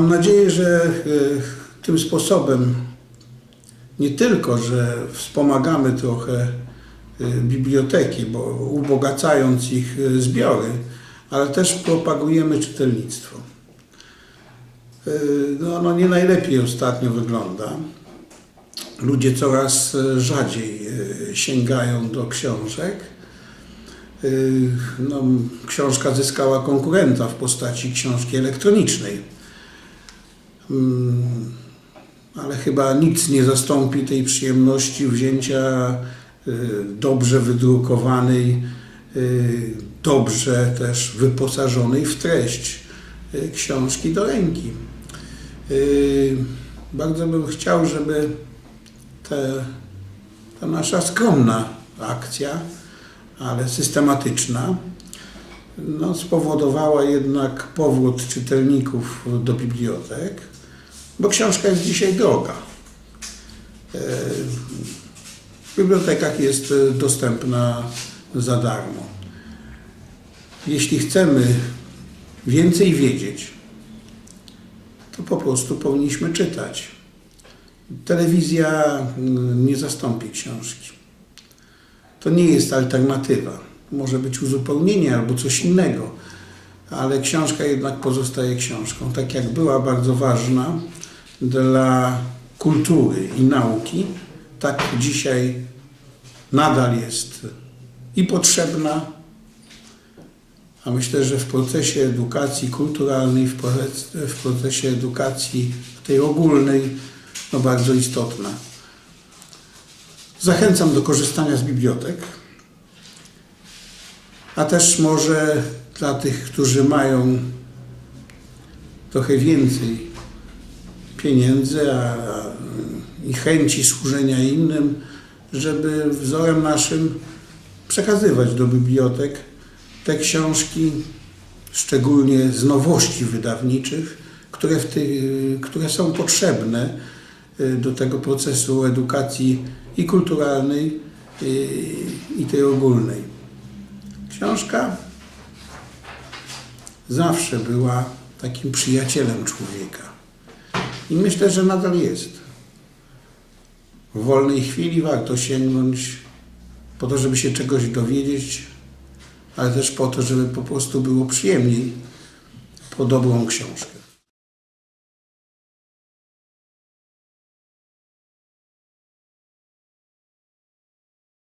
nadzieję, że e, tym sposobem nie tylko, że wspomagamy trochę e, biblioteki, bo ubogacając ich e, zbiory, ale też propagujemy czytelnictwo. No, ono nie najlepiej ostatnio wygląda. Ludzie coraz rzadziej sięgają do książek. No, książka zyskała konkurenta w postaci książki elektronicznej. Mm, Ale chyba nic nie zastąpi tej przyjemności wzięcia y, dobrze wydrukowanej, y, dobrze też wyposażonej w treść y, książki do ręki. Bardzo bym chciał, żeby te, ta nasza skromna akcja, ale systematyczna, no, spowodowała jednak powrót czytelników do bibliotek, bo książka jest dzisiaj droga. E, W bibliotekach jest e, dostępna za darmo. Jeśli chcemy więcej wiedzieć, to po prostu powinniśmy czytać. Telewizja mm, nie zastąpi książki. To nie jest alternatywa. Może być uzupełnienie albo coś innego, ale książka jednak pozostaje książką. Tak jak była bardzo ważna dla kultury i nauki, tak dzisiaj nadal jest i potrzebna, a myślę, że w procesie edukacji kulturalnej, w proces- w procesie edukacji tej ogólnej, no bardzo istotna. Zachęcam do korzystania z bibliotek, a też może dla tych, którzy mają trochę więcej pieniędzy a, a, i chęci służenia innym, żeby wzorem naszym przekazywać do bibliotek te książki, szczególnie z nowości wydawniczych, które, ty, które są potrzebne y, do tego procesu edukacji i kulturalnej, i, i tej ogólnej. Książka zawsze była takim przyjacielem człowieka. I myślę, że nadal jest. W wolnej chwili warto sięgnąć po to, żeby się czegoś dowiedzieć, ale też po to, żeby po prostu było przyjemniej po dobrą książkę.